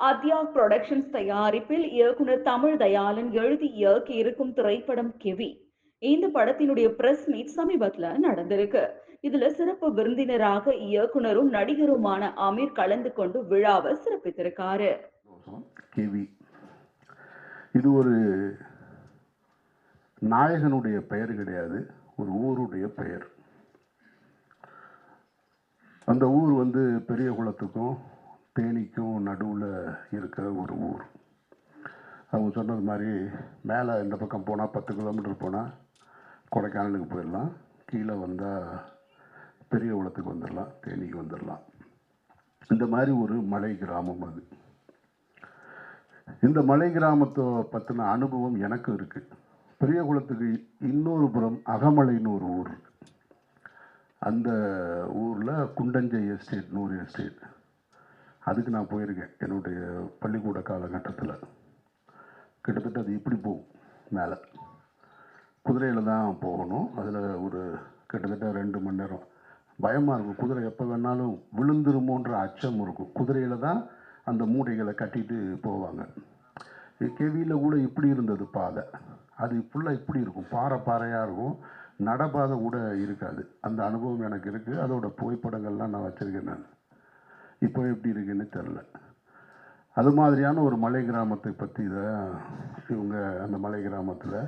அத்யாக் productions தயாரிப்பில் இயக்குனர் தமிழ் தயாளன் எழுதி இயக்கி இருக்கும் திரைப்படம் கெவி. இந்த படத்தினுடைய பிரஸ் மீட் சமீபத்துல நடந்திருக்கு. இதுல சிறப்பு விருந்தினராக இயக்குனரும் நடிகருமான அமீர் கலந்து கொண்டு விழாவை சிறப்பித்திருக்காரு. கேவி. இது ஒரு நாயகனுடைய பெயர் கிடையாது. ஒரு ஊருடைய பெயர். அந்த ஊர் வந்து பெரிய குளத்துக்கும் தேனிக்கும் நடுவில் இருக்கிற ஒரு ஊர். அவங்க சொன்னது மாதிரி மேலே இந்த பக்கம் போனால் பத்து கிலோமீட்டர் போனால் கொடைக்கானலுக்கு போயிடலாம். கீழே வந்தால் பெரிய குளத்துக்கு வந்துடலாம் தேனிக்கு வந்துடலாம். இந்த மாதிரி ஒரு மலை கிராமம் அது. இந்த மலை கிராமத்தை பற்றின அனுபவம் எனக்கு இருக்குது பெரிய குளத்துக்கு இன்னொரு புறம் அகமலைன்னு ஒரு ஊர் அந்த ஊரில் குண்டஞ்சை எஸ்டேட்னு ஒரு எஸ்டேட். அதுக்கு நான் போயிருக்கேன் என்னுடைய பள்ளிக்கூட காலகட்டத்தில். கிட்டத்தட்ட அது இப்படி போகும் மேலே. குதிரையில் தான் போகணும். அதில் ஒரு கிட்டத்தட்ட ரெண்டு மணி நேரம். பயமாக இருக்கும். குதிரை எப்போ வேணாலும் விழுந்துருமோன்ற அச்சம் இருக்கும். குதிரையில் தான் அந்த மூட்டைகளை கட்டிட்டு போவாங்க. கேவியில் கூட இப்படி இருந்தது பாதை. அது ஃபுல்லாக இப்படி இருக்கும். பாறை பாறையாக இருக்கும். நடப்பாதை கூட இருக்காது. அந்த அனுபவம் எனக்கு இருக்குது அதோடய புகைப்படங்கள்லாம் நான் வச்சுருக்கேன் நான். இப்போ எப்படி இருக்குன்னு தெரில அது மாதிரியான ஒரு மலை கிராமத்தை பற்றி தான் இவங்க அந்த மலை கிராமத்தில்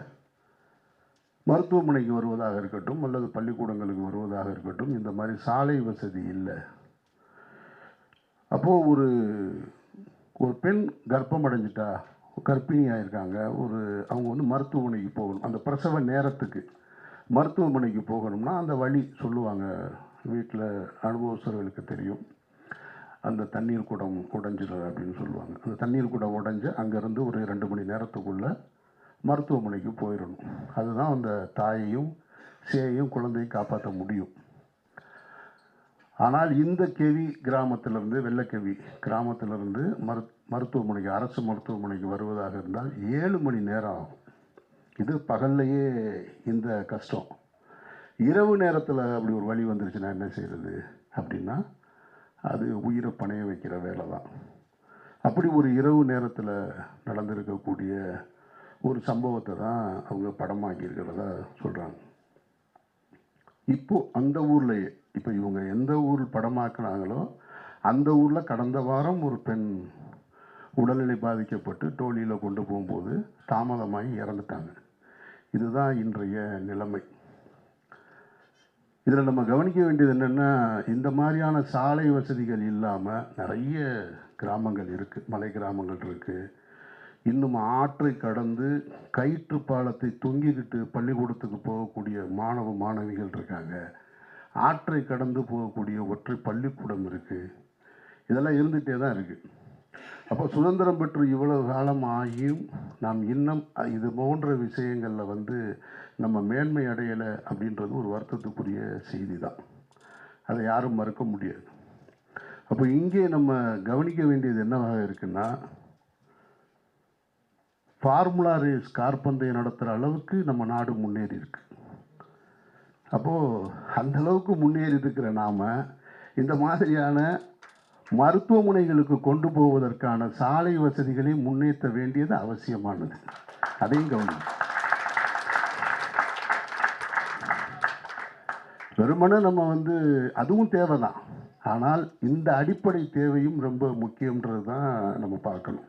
மருத்துவமனைக்கு வருவதாக இருக்கட்டும் அல்லது பள்ளிக்கூடங்களுக்கு வருவதாக இருக்கட்டும் இந்த மாதிரி சாலை வசதி இல்லை. அப்போது ஒரு ஒரு பெண் கர்ப்பம் அடைஞ்சிட்டா கர்ப்பிணியாக இருக்காங்க ஒரு அவங்க வந்து மருத்துவமனைக்கு போகணும். அந்த பிரசவ நேரத்துக்கு மருத்துவமனைக்கு போகணும்னா அந்த வழி சொல்லுவாங்க. வீட்டில் அனுபவஸ்தர்களுக்கு தெரியும். அந்த தண்ணீர் குடம் உடைஞ்சிடும் அப்படின்னு சொல்லுவாங்க. அந்த தண்ணீர் குடம் உடைஞ்சு அங்கேருந்து ஒரு ரெண்டு மணி நேரத்துக்குள்ளே மருத்துவமனைக்கு போயிடணும் அதுதான் அந்த தாயையும் சேயையும் குழந்தையும் காப்பாற்ற முடியும். ஆனால் இந்த கெவி கிராமத்திலிருந்து வெள்ளக்கெவி கிராமத்திலிருந்து மரு மருத்துவமனைக்கு அரசு மருத்துவமனைக்கு வருவதாக இருந்தால் ஏழு மணி நேரம் ஆகும். இது பகல்லையே இந்த கஷ்டம். இரவு நேரத்தில் அப்படி ஒரு வழி வந்துருச்சுன்னா என்ன செய்கிறது அப்படின்னா அது உயிரை பணைய வைக்கிற வேலை தான் அப்படி ஒரு இரவு நேரத்தில் நடந்திருக்கக்கூடிய ஒரு சம்பவத்தை தான் அவங்க படமாக்கியிருக்கிறதா சொல்கிறாங்க இப்போது அந்த ஊர்லேயே இப்போ இவங்க எந்த ஊர் படமாக்குனாங்களோ அந்த ஊரில் கடந்த வாரம் ஒரு பெண் உடல்நிலை பாதிக்கப்பட்டு டோலியில் கொண்டு போகும்போது தாமதமாகி இறந்துட்டாங்க. இதுதான் இன்றைய நிலைமை. இதில் நம்ம கவனிக்க வேண்டியது என்னென்னா இந்த மாதிரியான சாலை வசதிகள் இல்லாமல் நிறைய கிராமங்கள் இருக்குது மலை கிராமங்கள் இருக்குது இன்னும் ஆற்றை கடந்து கயிற்று பாலத்தை தொங்கிக்கிட்டு பள்ளிக்கூடத்துக்கு போகக்கூடிய மாணவ மாணவிகள் இருக்காங்க. ஆற்றை கடந்து போகக்கூடிய ஒற்றை பள்ளிக்கூடம் இருக்குது இதெல்லாம் இருந்துகிட்டே தான் இருக்குது அப்போ சுதந்திரம் பெற்று இவ்வளவு காலம் ஆகியும் நாம் இன்னும் இது போன்ற விஷயங்களில் வந்து நம்ம மேன்மை அடையலை அப்படின்றது ஒரு வருத்தத்துக்குரிய செய்தி தான் அதை யாரும் மறுக்க முடியாது. அப்போ இங்கே நம்ம கவனிக்க வேண்டியது என்னவாக இருக்குன்னா ஃபார்முலா ரேஸ் கார்பந்தயம் நடத்துகிற அளவுக்கு நம்ம நாடு முன்னேறி இருக்கு. அப்போது அந்த அளவுக்கு முன்னேறி இருக்கிற நாம் இந்த மாதிரியான மருத்துவமனைகளுக்கு கொண்டு போவதற்கான சாலை வசதிகளை முன்னேற்ற வேண்டியது அவசியமானது. அதையும் கவனம் வெறுமனே நம்ம வந்து அதுவும் தேவை தான் ஆனால் இந்த அடிப்படை தேவையும் ரொம்ப முக்கியன்றது தான் நம்ம பார்க்கணும்.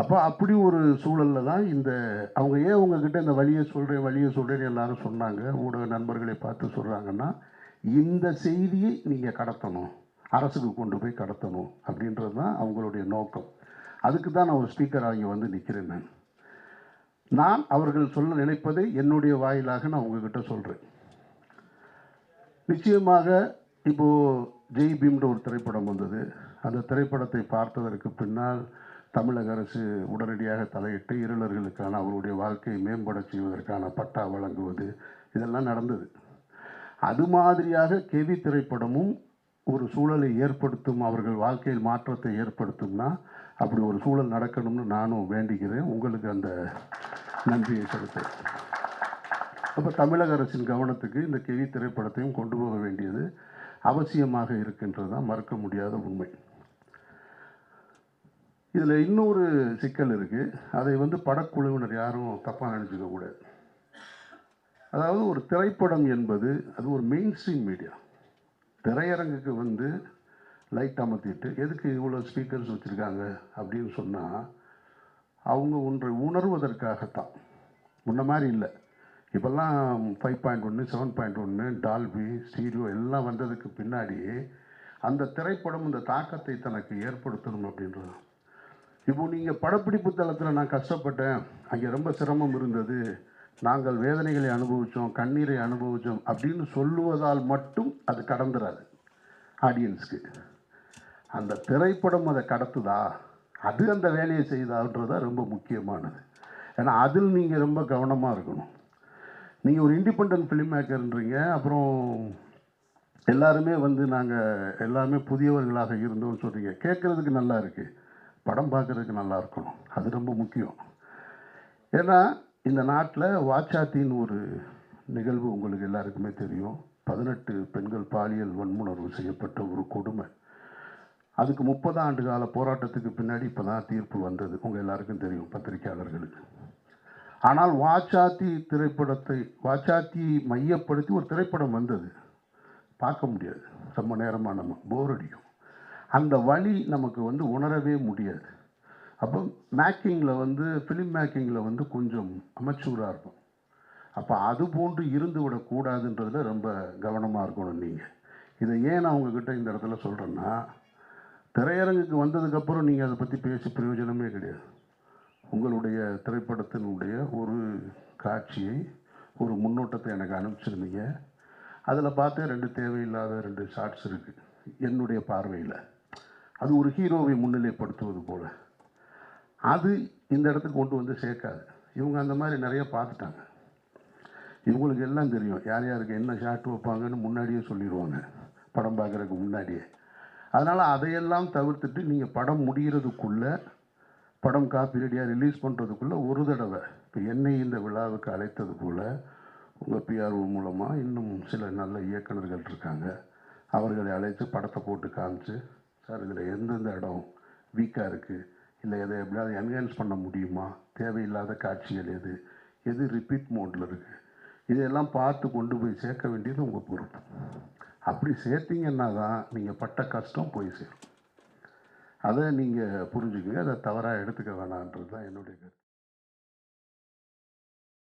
அப்போ அப்படி ஒரு சூழலில் தான் இந்த அவங்க ஏன் உங்ககிட்ட இந்த வழியை சொல்கிறேன் வழியை சொல்கிறேன்னு எல்லாரும் சொன்னாங்க ஊடக நண்பர்களை பார்த்து சொல்கிறாங்கன்னா இந்த செய்தியை நீங்கள் கடத்தணும். அரசுக்கு கொண்டு போய் கடத்தணும் அப்படின்றது தான் அவங்களுடைய நோக்கம். அதுக்கு தான் நான் ஒரு ஸ்பீக்கராக இங்கே வந்து நிற்கிறேன் நான். நான் அவர்கள் சொல்ல நினைப்பதை என்னுடைய வாயிலாக நான் உங்ககிட்ட சொல்கிறேன் நிச்சயமாக இப்போது ஜெய் பீம்ன்ற ஒரு திரைப்படம் வந்தது. அந்த திரைப்படத்தை பார்த்ததற்கு பின்னால் தமிழக அரசு உடனடியாக தலையிட்டு இருளர்களுக்கான அவருடைய வாழ்க்கையை மேம்பட செய்வதற்கான பட்டா வழங்குவது இதெல்லாம் நடந்தது. அது மாதிரியாக கெவி திரைப்படமும் ஒரு சூழலை ஏற்படுத்தும் அவர்கள் வாழ்க்கையில் மாற்றத்தை ஏற்படுத்தும்னா அப்படி ஒரு சூழல் நடக்கணும்னு நானும் வேண்டிக்கிறேன் உங்களுக்கு அந்த நன்றியை செலுத்தேன் அப்போ தமிழக அரசின் கவனத்துக்கு இந்த கெவி திரைப்படத்தையும் கொண்டு போக வேண்டியது அவசியமாக இருக்கின்றது தான் மறுக்க முடியாத உண்மை. இதில் இன்னொரு சிக்கல் இருக்குது அதை வந்து படக்குழுவினர் யாரும் தப்பாக நினச்சிக்க கூடாது. அதாவது ஒரு திரைப்படம் என்பது அது ஒரு மெயின் ஸ்ட்ரீம் மீடியா திரையரங்குக்கு வந்து லைட் அமர்த்திட்டு எதுக்கு இவ்வளோ ஸ்பீக்கர்ஸ் வச்சுருக்காங்க? அப்படின்னு சொன்னால் அவங்க ஒன்றை உணர்வதற்காகத்தான். முன்ன மாதிரி இல்லை. இப்போல்லாம் ஃபைவ் பாயிண்ட் ஒன்று செவன் பாயிண்ட் ஒன்று டால்பி ஸ்டீரியோ எல்லாம் வந்ததுக்கு பின்னாடி அந்த திரைப்படம் இந்த தாக்கத்தை தனக்கு ஏற்படுத்தணும் அப்படின்றது இப்போ நீங்கள் படப்பிடிப்பு தளத்தில் நான் கஷ்டப்பட்டேன். அங்கே ரொம்ப சிரமம் இருந்தது. நாங்கள் வேதனைகளை அனுபவித்தோம் கண்ணீரை அனுபவித்தோம் அப்படின்னு சொல்லுவதால் மட்டும் அது கடந்துராது ஆடியன்ஸ்க்கு அந்த திரைப்படம் அதை கடத்துதா? அது அந்த வேலையை செய்தான்றதா தான் ரொம்ப முக்கியமானது. ஏன்னா அதில் நீங்கள் ரொம்ப கவனமாக இருக்கணும். நீங்கள் ஒரு இண்டிபெண்ட் ஃபிலிம் மேக்கர்ன்றீங்க அப்புறம் எல்லாருமே வந்து நாங்கள் எல்லாமே புதியவர்களாக இருந்தோம்னு சொல்கிறீங்க கேட்குறதுக்கு நல்லா இருக்குது படம் பார்க்குறதுக்கு நல்லா இருக்கணும். அது ரொம்ப முக்கியம். ஏன்னா இந்த நாட்டில் வாச்சாத்தின்னு ஒரு நிகழ்வு உங்களுக்கு எல்லாருக்குமே தெரியும். பதினெட்டு பெண்கள் பாலியல் வன்முணர்வு செய்யப்பட்ட ஒரு கொடுமை. அதுக்கு முப்பது ஆண்டு கால போராட்டத்துக்கு பின்னாடி இப்போ தான் தீர்ப்பு வந்தது. உங்கள் எல்லாருக்கும் தெரியும் பத்திரிகையாளர்களுக்கு. ஆனால் வாச்சாத்தி திரைப்படத்தை வாச்சாத்தி மையப்படுத்தி ஒரு திரைப்படம் வந்தது. பார்க்க முடியாது. ரொம்ப நேரமாக நம்ம போர் அடிக்கும். அந்த வழி நமக்கு வந்து உணரவே முடியாது. அப்போ மேக்கிங்கில் வந்து ஃபிலிம் மேக்கிங்கில் வந்து கொஞ்சம் அமைச்சூராக இருக்கும். அப்போ அது போன்று இருந்து விடக்கூடாதுன்றதுல ரொம்ப கவனமாக இருக்கணும் நீங்கள் இதை ஏன் நான் உங்ககிட்ட இந்த இடத்துல சொல்கிறேன்னா திரையரங்குக்கு வந்ததுக்கப்புறம் நீங்கள் அதை பற்றி பேசி பிரயோஜனமே கிடையாது. உங்களுடைய திரைப்படத்தினுடைய ஒரு காட்சியை ஒரு முன்னோட்டத்தை எனக்கு அனுப்பிச்சிருந்தீங்க. அதில் பார்த்து ரெண்டு தேவையில்லாத ரெண்டு ஷார்ட்ஸ் இருக்குது என்னுடைய பார்வையில். அது ஒரு ஹீரோவை முன்னிலைப்படுத்துவது போல். அது இந்த இடத்துக்கு கொண்டு வந்து சேர்க்காது. இவங்க அந்த மாதிரி நிறைய பார்த்துட்டாங்க. இவங்களுக்கு எல்லாம் தெரியும். யார் யாருக்கு என்ன ஷாட் வைப்பாங்கன்னு முன்னாடியே சொல்லிடுவாங்க. படம் பார்க்குறதுக்கு முன்னாடியே. அதனால் அதையெல்லாம் தவிர்த்துட்டு நீங்கள் படம் முடிகிறதுக்குள்ளே படம் காப்பி ரெடியாக ரிலீஸ் பண்ணுறதுக்குள்ளே ஒரு தடவை இப்போ என்னை இந்த விழாவுக்கு அழைத்தது போல் உங்கள் பிஆர்ஓ மூலமாக இன்னும் சில நல்ல இயக்குனர்கள் இருக்காங்க. அவர்களை அழைத்து படத்தை போட்டு காமிச்சு சார் இதில் எந்தெந்த இடம் வீக்காக இருக்குது இல்லை எதை எப்படியாவது என்ஹான்ஸ் பண்ண முடியுமா? தேவையில்லாத காட்சிகள் எது? எது ரிப்பீட் மோடில் இருக்குது இதையெல்லாம் பார்த்து கொண்டு போய் சேர்க்க வேண்டியது உங்கள் பொறுப்பு. அப்படி சேர்த்தீங்கன்னா தான் நீங்கள் பட்ட கஷ்டம் போய் சேரும். அதை நீங்கள் புரிஞ்சுக்கங்க. அதை தவறாக எடுத்துக்க வேணான்றது தான் என்னுடைய கருத்து.